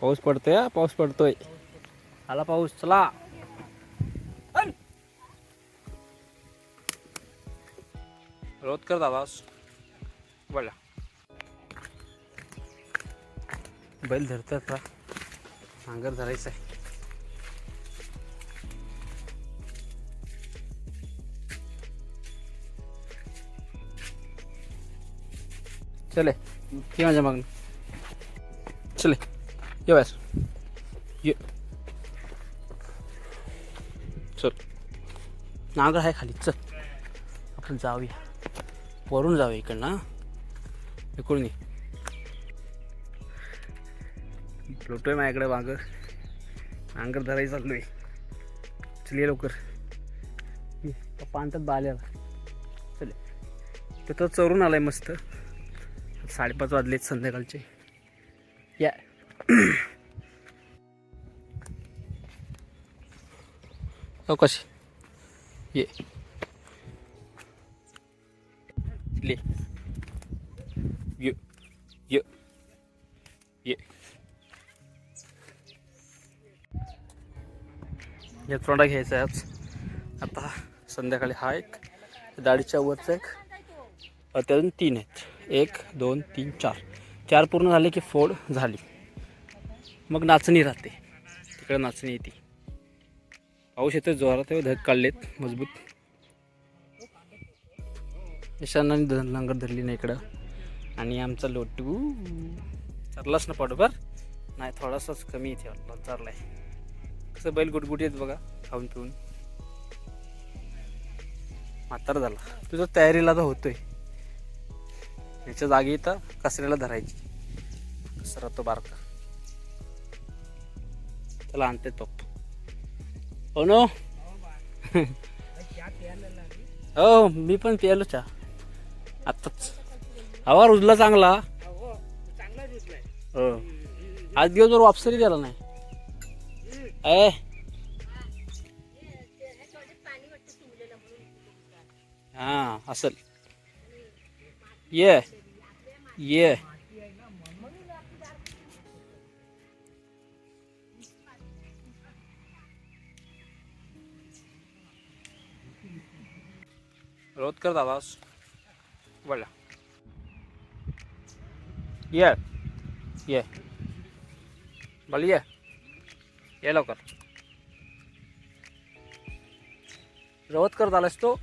पाऊस पडतोय हा, पाऊस पडतोय. आला पाऊस चला. रोज कर दादा बोला बैल धरतात का? नांगर धरायचं आहे. चले. ये माझ्या मागणं चले ये बस ये चल नांगर आहे खाली चल आपण जाऊया वरून जाऊया इकडनं इकडून ये लोटोय माझ्याकडे मागं नांगर धरायचं आहे चल ये लवकर ये, पप्पा आणतात बाल्याला चल तो तर चरून आलाय मस्त साडेपाच वाजलेत संध्याकाळचे. या. हो कशी ये. ले. ये. ये. ये. या तोंडा घ्यायचा आहे आज. आता संध्याकाळी हा एक. दाढीच्या वरचा एक. त्यातून तीन आहेत. एक दोन तीन चार. चार पूर्ण झाले की फोड झाली. मग नाचणी राहते. तिकडे नाचणी येते. पाऊस येतो जोरात आहे, धग काढलेत मजबूत. ईशानाने ध नांगर धरली ना इकडं. आणि आमचा लोटू. चरलाच ना पाठोबर नाही थोडासाच कमी इथे वाटलं चारलाय. कसं बैल गुटगुटी आहेत बघा खाऊन पिऊन. म्हातारा झाला. तुझं तयारीला तर होतोय. याच्या जागी इथं कचऱ्याला धरायची. कचरा तो बारका. त्याला आणते पप्पा हो नो? हो मी पण प्यालो चहा. आत्ताच. हवा रुजला चांगला? हो. आज दिवसभर वापसरी गेला नाही. ए. हा असल. ये ये रोज कर दादास बोला ये ये बोल ये ये लवकर रोज कर झालास तो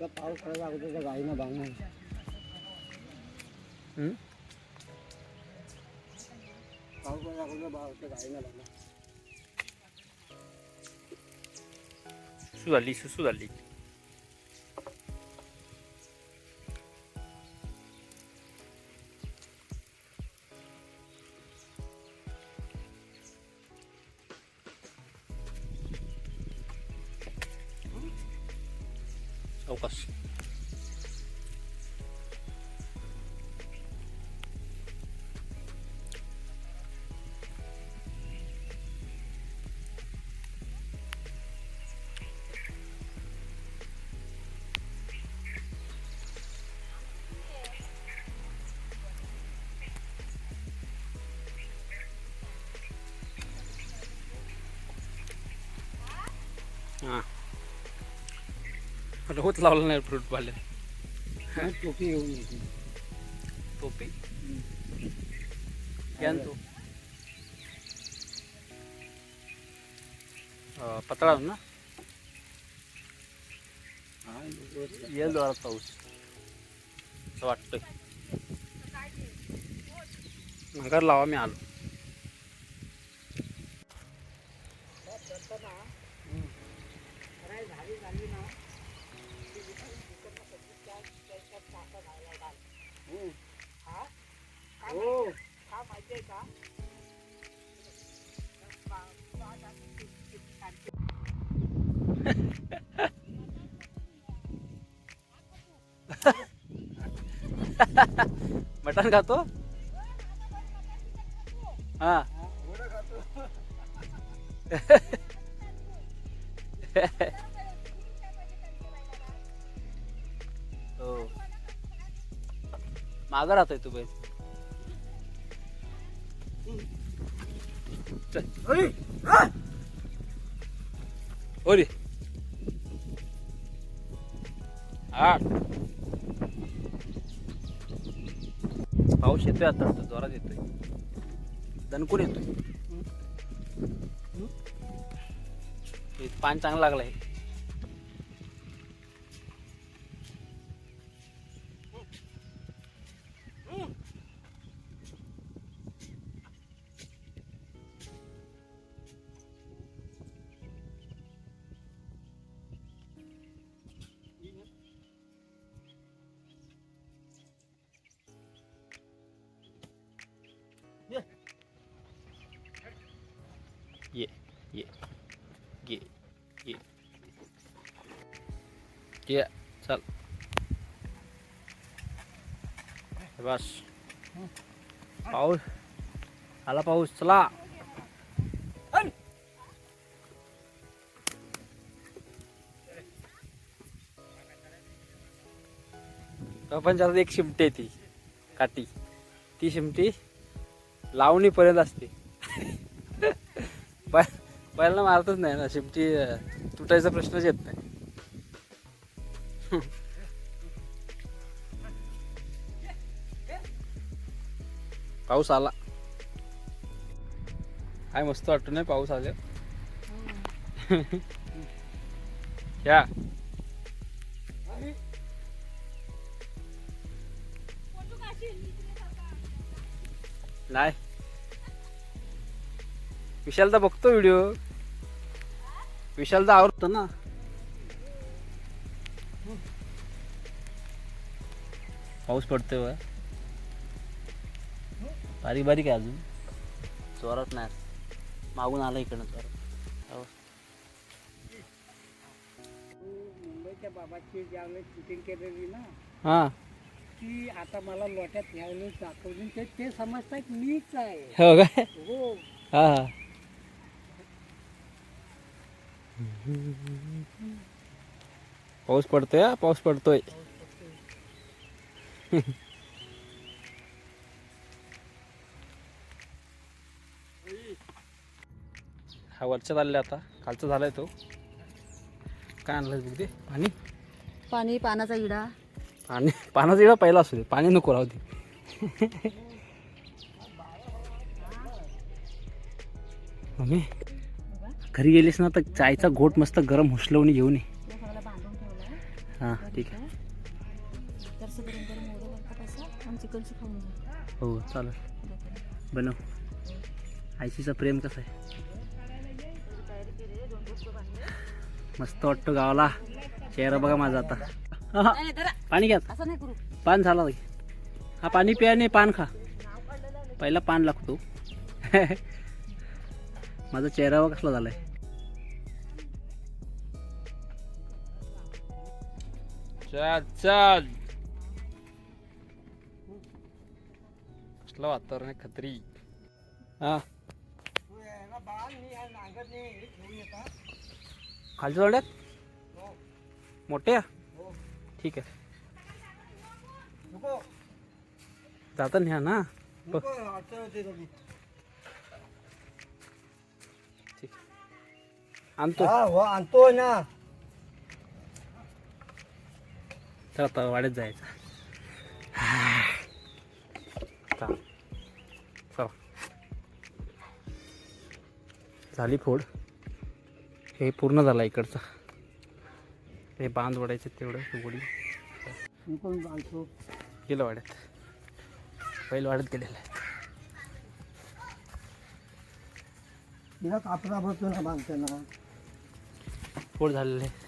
पाऊस पडायला अगोदर गाईनं बांधणार? पाऊस पडायला अगोदर गाईनं बांधणार सुसू झाली सुसू झाली चौकस हां रोज लावला नाही फ्रूट पाले. टोपी घेऊन येते टोपी? तू? पतळा ना? येईल जोरात पाऊस. असं वाटतंय. नगर लावा मी आलो. मटण खातो? हा. हो. मागं राहतोय तू बैस. चल. ओरे आठ. पाऊस येतोय आता जोरात येतोय. दणकून येतोय. पान चांगलं लागलंय. ये चल बस पाऊस आला पाऊस चला प्रपंचात एक शिमटी आहे ती काठी. ती शिमटी लावणीपर्यंत असते. बैलांना मारतच नाही ना शेपटी अं, तुटायचा प्रश्नच येत नाही. पाऊस आला. काय मस्त वाटतो नाही पाऊस आले या. नाही. विशालदा बघतो व्हिडिओ विशालदा आवडतो ना? पाऊस पडतोय बघ. बारीक बारीक आहे अजून. जोरात नाही. मागून आला इकडनं जोरात. हो. मुंबईच्या बाबाची ज्यावेळेस शूटिंग केलेली ना हा. ती आता मला लोट्यात ह्यावेळेस दाखवली. ते ते समजतात मीच आहे. हो काय हो. हा हा. पाऊस पडतोय हा पाऊस पडतोय. हा वरच्या चालले आता खालचा झालाय तो. काय आणलं बघ ते पाणी? पाणी पानाचा इडा. पाणी पाण्याचा वेळा पहिला असू दे पाणी नको राहू दे. मम्मी घरी गेलीस ना तर चायचा घोट मस्त गरम हुसलवणी घेऊन ये. हां ठीक आहे. खाऊन जा हो चालेल. बनव. आयसीचा प्रेम कसं आहे? मस्त वाटतो गावाला. चेहरा बघा माझा आता. हा, हा. नाही धरा पाणी घ्या. असं नाही करू. पान झाला हा पाणी प्या नाही पान खा. पहिला पान लागतो. माझा चेहरा बघ कसला झालाय. चल चल. कसलं वातावरण आहे खत्री. हा. खालच्या जोड्यात? मोठ्या ठीक आहे. जाता न्या ना. ठीक. आणतो. हो आणतो ना. तर आता वाड्यात जायचं. झाली फोड. हे पूर्ण झाला इकडचा. हे बांध वडायचे तेवढं गोडी गेलं वाड्यात. पहिलं वाड्यात गेलेलं आहे कापडा बसून बांधतो ना. फोड झालेलं आहे